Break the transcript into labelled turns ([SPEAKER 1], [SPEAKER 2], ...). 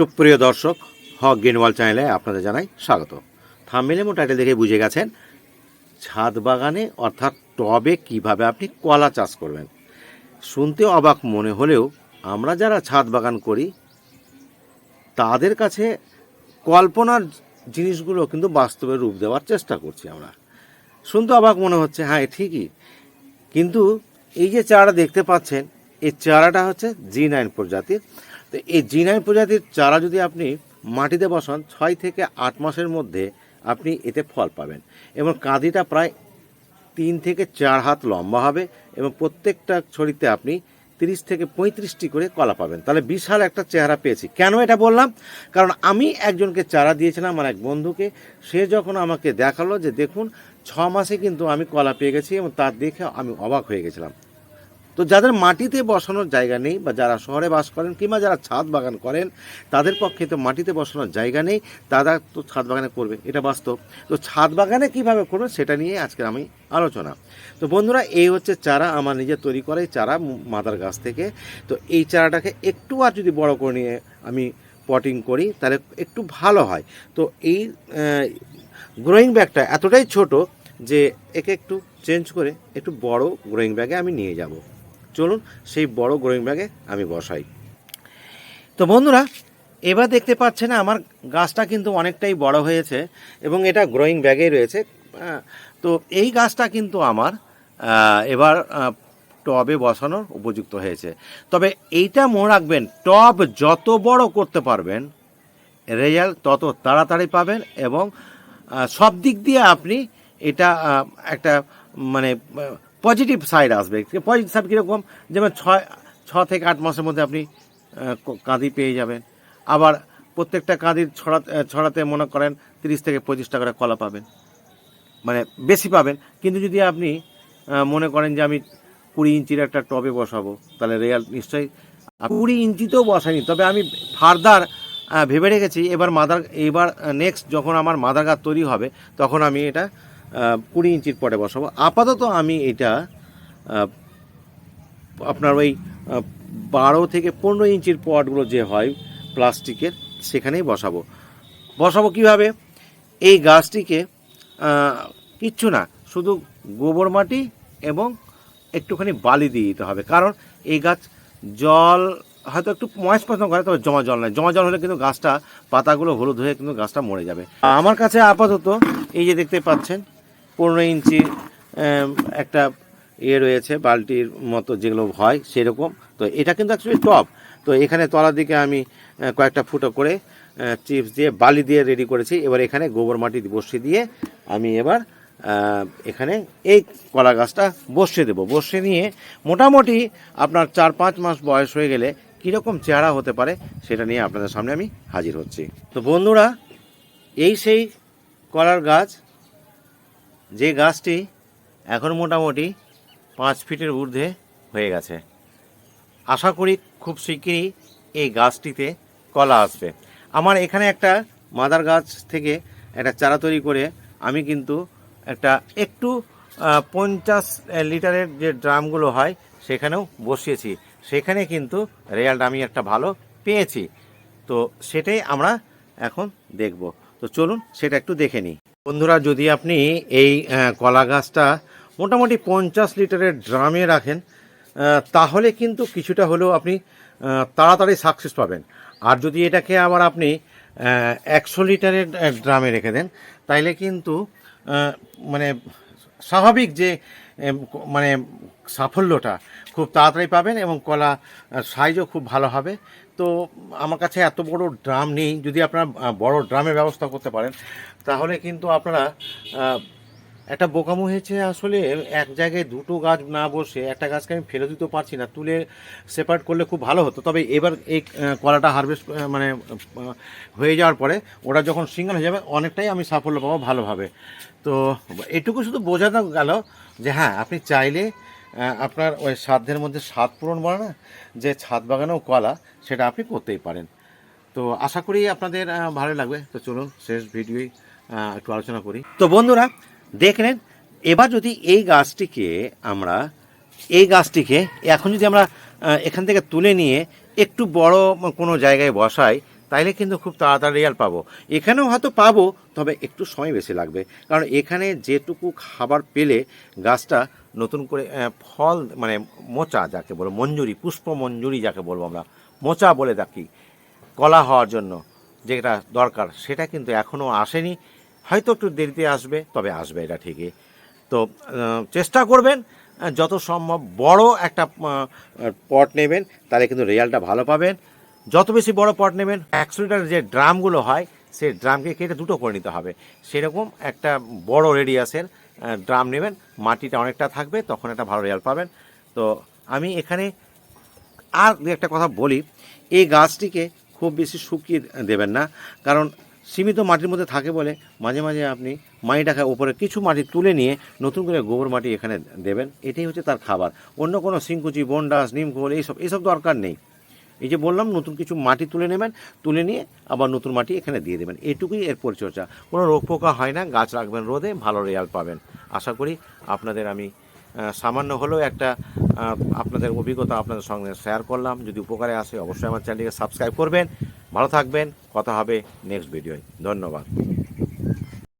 [SPEAKER 1] সুপ্রিয় দর্শক, হক গেনওয়াল চ্যানেলে আপনাদের জানাই স্বাগত। থামমেল এবং টাইটেল দেখে বুঝে গেছেন, ছাদ বাগানে অর্থাৎ টবে কীভাবে আপনি কলা চাষ করবেন। শুনতে অবাক মনে হলেও আমরা যারা ছাদ বাগান করি, তাদের কাছে কল্পনার জিনিসগুলো কিন্তু বাস্তবে রূপ দেওয়ার চেষ্টা করছি আমরা। শুনতে অবাক মনে হচ্ছে হ্যাঁ ঠিকই। কিন্তু এই যে চারা দেখতে পাচ্ছেন, এই চারাটা হচ্ছে জি নাইন প্রজাতির তো এই জি নাইন প্রজাতির চারা যদি আপনি মাটিতে বসান, ছয় থেকে আট মাসের মধ্যে আপনি এতে ফল পাবেন। এবং কাঁদিটা প্রায় তিন থেকে চার হাত লম্বা হবে এবং প্রত্যেকটা ছড়িতে আপনি তিরিশ থেকে পঁয়ত্রিশটি করে কলা পাবেন। তাহলে বিশাল একটা চেহারা পেয়েছি। কেন এটা বললাম? কারণ আমি একজনকে চারা দিয়েছিলাম আমার এক বন্ধুকে, সে যখন আমাকে দেখাল যে দেখুন, ছ মাসে কিন্তু আমি কলা পেয়ে গেছি এবং তার দেখে আমি অবাক হয়ে গেছিলাম। তো যাদের মাটিতে বসানোর জায়গা নেই বা যারা শহরে বাস করেন কিংবা যারা ছাদ বাগান করেন, তাদের পক্ষে তো মাটিতে বসানোর জায়গা নেই, তারা তো ছাদ বাগানে করবে, এটা বাস্তব। তো ছাদ বাগানে কীভাবে করবে সেটা নিয়ে আজকে আমি আলোচনা। তো বন্ধুরা, এই হচ্ছে চারা আমার নিজে তৈরি করে চারা মাদার গাছ থেকে। তো এই চারাটাকে একটু আর যদি বড় করে নিয়ে আমি পটিং করি, তাহলে একটু ভালো হয়। তো এই গ্রোয়িং ব্যাগটা এতটাই ছোট যে একে একটু চেঞ্জ করে একটু বড় গ্রোয়িং ব্যাগে আমি নিয়ে যাব। চলুন সেই বড় গ্রোয়িং ব্যাগে আমি বসাই। তো বন্ধুরা, এবার দেখতে পাচ্ছেন আমার গাছটা কিন্তু অনেকটাই বড় হয়েছে এবং এটা গ্রোয়িং ব্যাগেই রয়েছে। তো এই গাছটা কিন্তু আমার এবার টবে বসানোর উপযুক্ত হয়েছে। তবে এইটা মনে রাখবেন, টব যত বড় করতে পারবেন, রেজাল্ট তত তাড়াতাড়ি পাবেন এবং সব দিক দিয়ে আপনি এটা একটা মানে পজিটিভ সাইড আসবে। পজিটিভ সাইড কীরকম? যেমন ছয়, ছ থেকে আট মাসের মধ্যে আপনি কাঁদি পেয়ে যাবেন। আবার প্রত্যেকটা কাঁদির ছড়াতে ছড়াতে মনে করেন তিরিশ থেকে পঁচিশ টাকা কলা পাবেন। মানে বেশি পাবেন। কিন্তু যদি আপনি মনে করেন যে আমি কুড়ি ইঞ্চির একটা টবে বসাবো, তাহলে রেয়াল নিশ্চয়ই কুড়ি ইঞ্চিতেও বসাইনি তবে আমি ফার্দার ভেবে রেখেছি, এবার মাদার, এবার নেক্সট যখন আমার মাদার গাছ তৈরি হবে, তখন আমি এটা কুড়ি ইঞ্চির পটে বসাবো। আপাতত আমি এটা আপনার ওই বারো থেকে পনেরো ইঞ্চির পটগুলো যে হয় প্লাস্টিকের, সেখানেই বসাবো। বসাবো কীভাবে? এই গাছটিকে কিচ্ছু না, শুধু গোবর মাটি এবং একটুখানি বালি দিয়ে দিতে হবে। কারণ এই গাছ জল, হয়তো একটু ময়েস পছন্দ করে, তবে জমা জল নয়। জমা জল হলে কিন্তু গাছটা, পাতাগুলো হলুদ হয়ে কিন্তু গাছটা মরে যাবে। আমার কাছে আপাতত এই যে দেখতে পাচ্ছেন পনেরো ইঞ্চি একটা ইয়ে রয়েছে, বালতির মতো যেগুলো হয় সেরকম। তো এটা কিন্তু অ্যাকচুয়ালি টপ তো এখানে তলার দিকে আমি কয়েকটা ফুটো করে চিপস দিয়ে বালি দিয়ে রেডি করেছি। এবার এখানে গোবর মাটি বসিয়ে দিয়ে আমি এবার এখানে এই কলা গাছটা বসিয়ে দেবো। বসিয়ে নিয়ে মোটামুটি আপনার চার পাঁচ মাস বয়স হয়ে গেলে কীরকম চেহারা হতে পারে সেটা নিয়ে আপনাদের সামনে আমি হাজির হচ্ছি। তো বন্ধুরা, এই সেই কলার গাছ যে গাছটি এখন মোটামুটি পাঁচ ফিটের ঊর্ধ্বে হয়ে গেছে। আশা করি খুব শিগগিরই এই গাছটিতে কলা আসবে। আমার এখানে একটা মাদার গাছ থেকে একটা চারা তৈরি করে আমি কিন্তু একটা একটু পঞ্চাশ লিটারের যে ড্রামগুলো হয় সেখানেও বসিয়েছি। সেখানে কিন্তু রেজাল্ট আমি একটা ভালো পেয়েছি। তো সেটাই আমরা এখন দেখব। তো চলুন সেটা একটু দেখে নিই। বন্ধুরা, যদি আপনি এই কলা গাছটা মোটামুটি পঞ্চাশ লিটারের ড্রামে রাখেন তাহলে কিন্তু কিছুটা হলেও আপনি তাড়াতাড়ি সাকসেস পাবেন। আর যদি এটাকে আবার আপনি একশো লিটারের ড্রামে রেখে দেন, তাইলে কিন্তু মানে স্বাভাবিক যে মানে সাফল্যটা খুব তাড়াতাড়ি পাবেন এবং কলা সাইজও খুব ভালো হবে। তো আমার কাছে এত বড় ড্রাম নেই। যদি আপনারা বড় ড্রামের ব্যবস্থা করতে পারেন, তাহলে কিন্তু আপনারা একটা বোকামো হয়েছে আসলে, এক জায়গায় দুটো গাছ না বসে একটা গাছকে আমি ফেলে দিতে পারছি না, তুলে সেপারেট করলে খুব ভালো হতো। তবে এবার এই কলাটা হারভেস্ট মানে হয়ে যাওয়ার পরে ওটা যখন সিঙ্গল হয়ে যাবে, অনেকটাই আমি সাফল্য পাবো ভালোভাবে। তো এটুকু শুধু বোঝানো গেল যে হ্যাঁ আপনি চাইলে আপনার ওই সাধ্যের মধ্যে স্বাদ পূরণ বলে না? যে ছাদ বাগানেও কলা, সেটা আপনি করতেই পারেন। তো আশা করি আপনাদের ভালো লাগবে। তো চলুন, শেষ ভিডিওই একটু আলোচনা করি। তো বন্ধুরা দেখলেন এবার যদি এই গাছটিকে আমরা, এই গাছটিকে এখন যদি আমরা এখান থেকে তুলে নিয়ে একটু বড় কোনো জায়গায় বসাই, তাইলে কিন্তু খুব তাড়াতাড়ি রেজাল্ট পাবো। এখানেও হয়তো পাবো, তবে একটু সময় বেশি লাগবে। কারণ এখানে যেটুকু খাবার পেলে গাছটা নতুন করে ফল মানে মোচা যাকে বলো, মঞ্জুরি, পুষ্প মঞ্জুরি যাকে বলব আমরা, মোচা বলে থাকি, কলা হওয়ার জন্য যেটা দরকার, সেটা কিন্তু এখনও আসেনি। হয়তো একটু দেরিতে আসবে, তবে আসবে, এটা ঠিকই। তো চেষ্টা করবেন যত সম্ভব বড় একটা পট নেবেন, তাহলে কিন্তু রেজাল্টটা ভালো পাবেন। যত বেশি বড় পট নেবেন, একশো লিটার যে ড্রামগুলো হয়, সেই ড্রামকে কেটে দুটো করে নিতে হবে। সেরকম একটা বড় রেডিয়াসের ড্রাম নেবেন, মাটিটা অনেকটা থাকবে, তখন একটা ভালো রেজাল্ট পাবেন। তো আমি এখানে আর একটা কথা বলি, এই গাছটিকে খুব বেশি শুকিয়ে দেবেন না, কারণ সীমিত মাটির মধ্যে থাকে বলে মাঝে মাঝে আপনি মাটিটাকে উপরে কিছু মাটি তুলে নিয়ে নতুন করে গোবর মাটি এখানে দেবেন, এটাই হচ্ছে তার খাবার। অন্য কোনো সিংকুচি বন্ডাস নিমখোল এইসব এইসব দরকার নেই। এই যে বললাম, নতুন কিছু মাটি তুলে নেবেন, তুলে নিয়ে আবার নতুন মাটি এখানে দিয়ে দেবেন। এটুকুই এর পরিচর্যা। কোনো রোগ পোকা হয় না, গাছ রাখবেন রোদে, ভালো রেজাল্ট পাবেন। আশা করি আপনাদের আমি সামান্য হলেও একটা আপনাদের অভিজ্ঞতা আপনাদের সঙ্গে শেয়ার করলাম। যদি উপকারে আসে, অবশ্যই আমার চ্যানেলটিকে সাবস্ক্রাইব করবেন। ভালো থাকবেন। কথা হবে নেক্সট ভিডিওয় ধন্যবাদ।